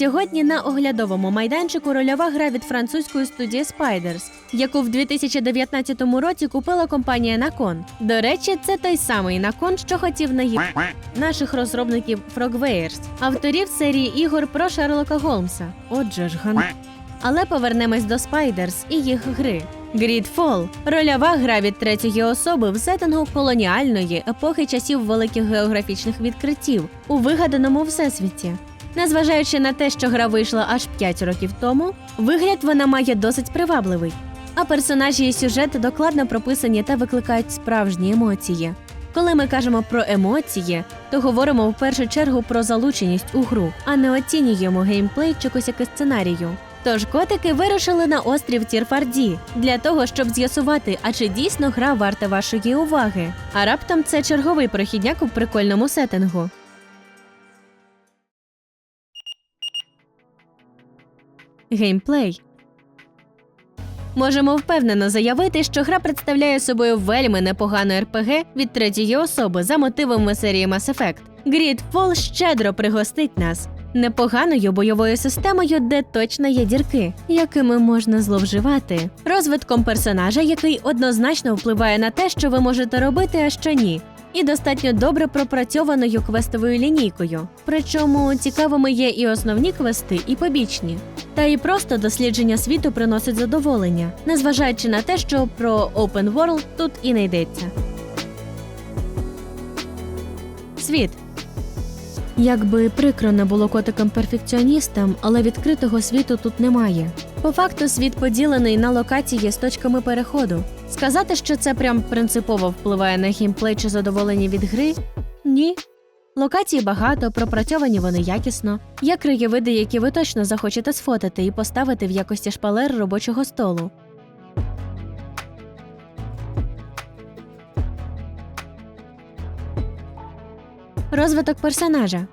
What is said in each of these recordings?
Сьогодні на оглядовому майданчику рольова гра від французької студії Spiders, яку в 2019 році купила компанія Након. До речі, це той самий Након, що хотів наїв наших розробників Frogwares, авторів серії ігор про Шерлока Голмса. Отже ж, ган. Але повернемось до Spiders і їх гри. Gridfall – рольова гра від третьої особи в сеттингу колоніальної епохи часів великих географічних відкриттів у вигаданому всесвіті. Незважаючи на те, що гра вийшла аж 5 років тому, вигляд вона має досить привабливий. А персонажі і сюжет докладно прописані та викликають справжні емоції. Коли ми кажемо про емоції, то говоримо в першу чергу про залученість у гру, а не оцінюємо геймплей чи косяки сценарію. Тож котики вирушили на острів Тірфарді для того, щоб з'ясувати, а чи дійсно гра варта вашої уваги. А раптом це черговий прохідняк у прикольному сеттингу. Геймплей. Можемо впевнено заявити, що гра представляє собою вельми непогану РПГ від третьої особи за мотивами серії Mass Effect. Gridfall щедро пригостить нас непоганою бойовою системою, де точно є дірки, якими можна зловживати, розвитком персонажа, який однозначно впливає на те, що ви можете робити, а що ні. І достатньо добре пропрацьованою квестовою лінійкою. Причому цікавими є і основні квести, і побічні. Та і просто дослідження світу приносить задоволення, незважаючи на те, що про Open World тут і не йдеться. Світ. Якби прикро не було котикам-перфекціоністам, але відкритого світу тут немає. По факту світ поділений на локації з точками переходу. Сказати, що це прям принципово впливає на геймплей чи задоволення від гри? Ні. Локацій багато, пропрацьовані вони якісно. Є краєвиди, які ви точно захочете сфотати і поставити в якості шпалер робочого столу. Розвиток персонажа.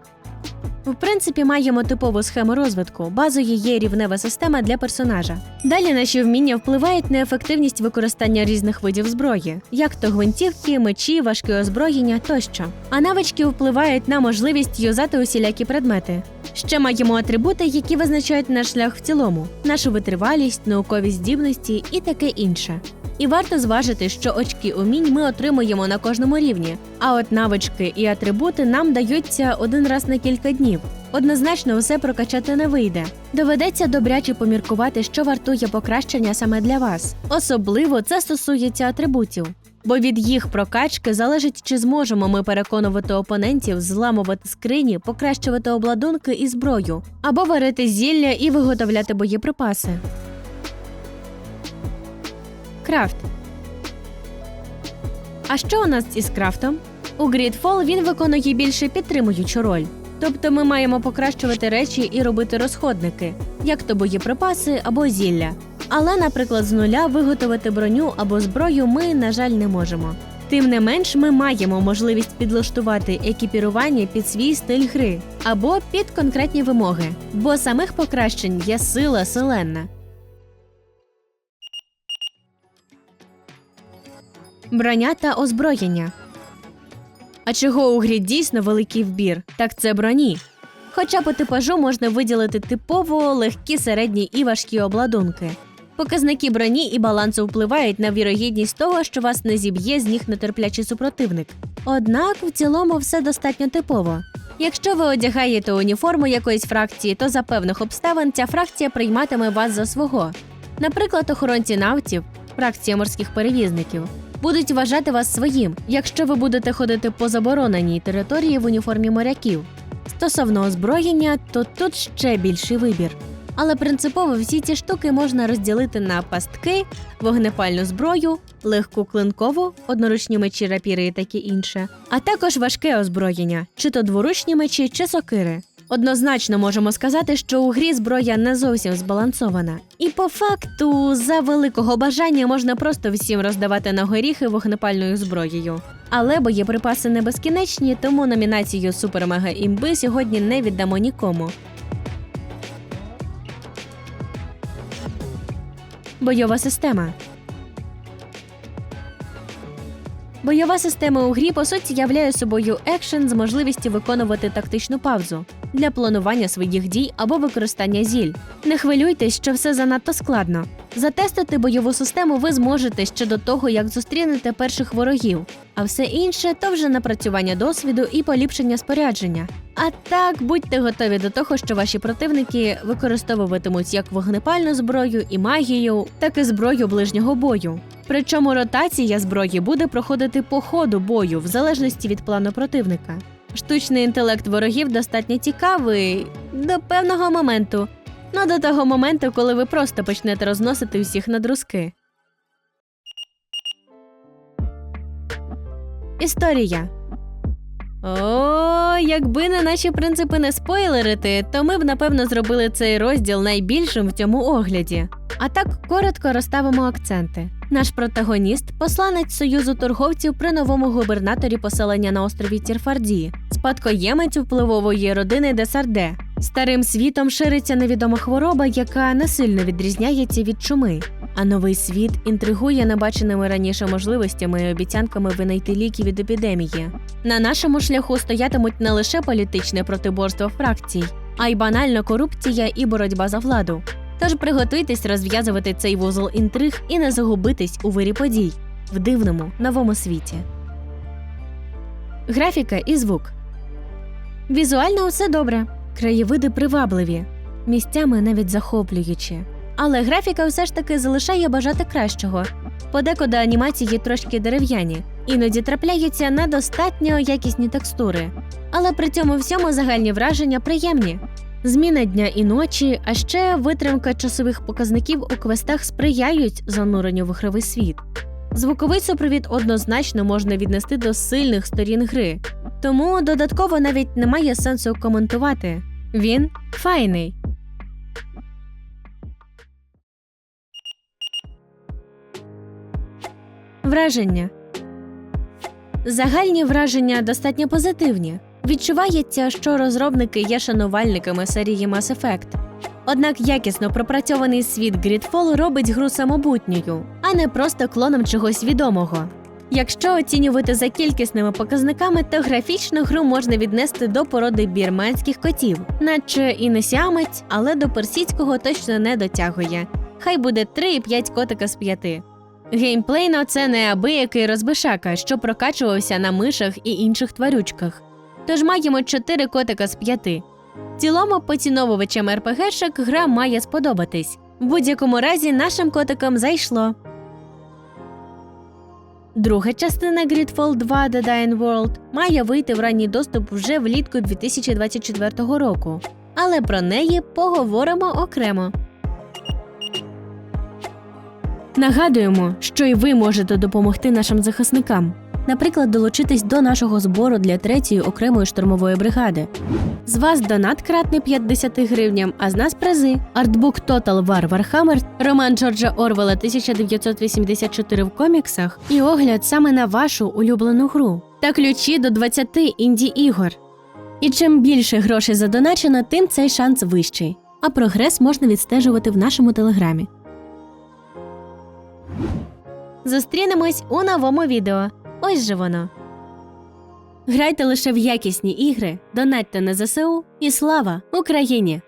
В принципі, маємо типову схему розвитку. Базою є рівнева система для персонажа. Далі наші вміння впливають на ефективність використання різних видів зброї, як то гвинтівки, мечі, важкі озброєння тощо. А навички впливають на можливість юзати усілякі предмети. Ще маємо атрибути, які визначають наш шлях в цілому, нашу витривалість, наукові здібності і таке інше. І варто зважити, що очки умінь ми отримуємо на кожному рівні, а от навички і атрибути нам даються один раз на кілька днів. Однозначно, все прокачати не вийде. Доведеться добряче поміркувати, що вартує покращення саме для вас. Особливо це стосується атрибутів. Бо від їх прокачки залежить, чи зможемо ми переконувати опонентів, зламувати скрині, покращувати обладунки і зброю, або варити зілля і виготовляти боєприпаси. Крафт. А що у нас із крафтом? У Gridfall він виконує більше підтримуючу роль. Тобто ми маємо покращувати речі і робити розходники, як то боєприпаси або зілля. Але, наприклад, з нуля виготовити броню або зброю ми, на жаль, не можемо. Тим не менш, ми маємо можливість підлаштувати екіпірування під свій стиль гри або під конкретні вимоги, бо самих покращень є сила селенна. Броня та озброєння. А чого у грі дійсно великий вбір? Так це броні. Хоча по типажу можна виділити типово легкі, середні і важкі обладунки. Показники броні і балансу впливають на вірогідність того, що вас не зіб'є з ніг нетерплячий супротивник. Однак в цілому все достатньо типово. Якщо ви одягаєте уніформу якоїсь фракції, то за певних обставин ця фракція прийматиме вас за свого. Наприклад, охоронці навтів, фракція морських перевізників, будуть вважати вас своїм, якщо ви будете ходити по забороненій території в уніформі моряків. Стосовно озброєння, то тут ще більший вибір. Але принципово всі ці штуки можна розділити на пастки, вогнепальну зброю, легку клинкову, одноручні мечі, рапіри і таке інше, а також важке озброєння, чи то дворучні мечі, чи сокири. Однозначно можемо сказати, що у грі зброя не зовсім збалансована. І по факту, за великого бажання можна просто всім роздавати на горіхи вогнепальною зброєю. Але боєприпаси не безкінечні, тому номінацію Супер-Мега імби сьогодні не віддамо нікому. Бойова система. Бойова система у грі по суті являє собою екшен з можливістю виконувати тактичну паузу. Для планування своїх дій або використання зіль. Не хвилюйтесь, що все занадто складно. Затестити бойову систему ви зможете ще до того, як зустрінете перших ворогів, а все інше то вже напрацювання досвіду і поліпшення спорядження. А так, будьте готові до того, що ваші противники використовуватимуть як вогнепальну зброю і магію, так і зброю ближнього бою. Причому ротація зброї буде проходити по ходу бою, в залежності від плану противника. Штучний інтелект ворогів достатньо цікавий до певного моменту. Ну до того моменту, коли ви просто почнете розносити всіх на друзки. Історія. О, якби не наші принципи не спойлерити, то ми б напевно зробили цей розділ найбільшим в цьому огляді. А так коротко розставимо акценти. Наш протагоніст посланець союзу торговців при новому губернаторі поселення на острові Тірфарді, спадкоємець впливової родини Десарде. Старим світом шириться невідома хвороба, яка не сильно відрізняється від чуми. А новий світ інтригує небаченими раніше можливостями і обіцянками винайти ліки від епідемії. На нашому шляху стоятимуть не лише політичне протиборство фракцій, а й банальна корупція і боротьба за владу. Тож приготуйтесь розв'язувати цей вузол інтриг і не загубитись у вирі подій в дивному новому світі. Графіка і звук. Візуально все добре. Краєвиди привабливі, місцями навіть захоплюючі. Але графіка все ж таки залишає бажати кращого. Подекуди анімації трошки дерев'яні, іноді трапляються недостатньо якісні текстури. Але при цьому всьому загальні враження приємні. Зміна дня і ночі, а ще витримка часових показників у квестах сприяють зануренню в ігровий світ. Звуковий супровід однозначно можна віднести до сильних сторін гри, тому додатково навіть немає сенсу коментувати. Він файний. Враження Загальні враження достатньо позитивні. Відчувається, що розробники є шанувальниками серії Mass Effect. Однак якісно пропрацьований світ Gridfall робить гру самобутньою, а не просто клоном чогось відомого. Якщо оцінювати за кількісними показниками, то графічну гру можна віднести до породи бірманських котів, наче і не сіамець, але до персідського точно не дотягує. Хай буде 3,5 котика з 5. Геймплейно це неабиякий розбишака, що прокачувався на мишах і інших тварючках. Тож маємо 4 котика з 5. В цілому поціновувачам РПГшок гра має сподобатись. В будь-якому разі нашим котикам зайшло. Друга частина Gridfall 2 The Dying World має вийти в ранній доступ вже влітку 2024 року. Але про неї поговоримо окремо. Нагадуємо, що і ви можете допомогти нашим захисникам. Наприклад, долучитись до нашого збору для третьої окремої штурмової бригади. З вас донат кратний 50 гривням, а з нас призи. Артбук Total War Warhammer, роман Джорджа Орвела 1984 в коміксах і огляд саме на вашу улюблену гру та ключі до 20 інді ігор. І чим більше грошей задоначено, тим цей шанс вищий. А прогрес можна відстежувати в нашому телеграмі. Зустрінемось у новому відео. Ось же воно. Грайте лише в якісні ігри, донатьте на ЗСУ і слава Україні!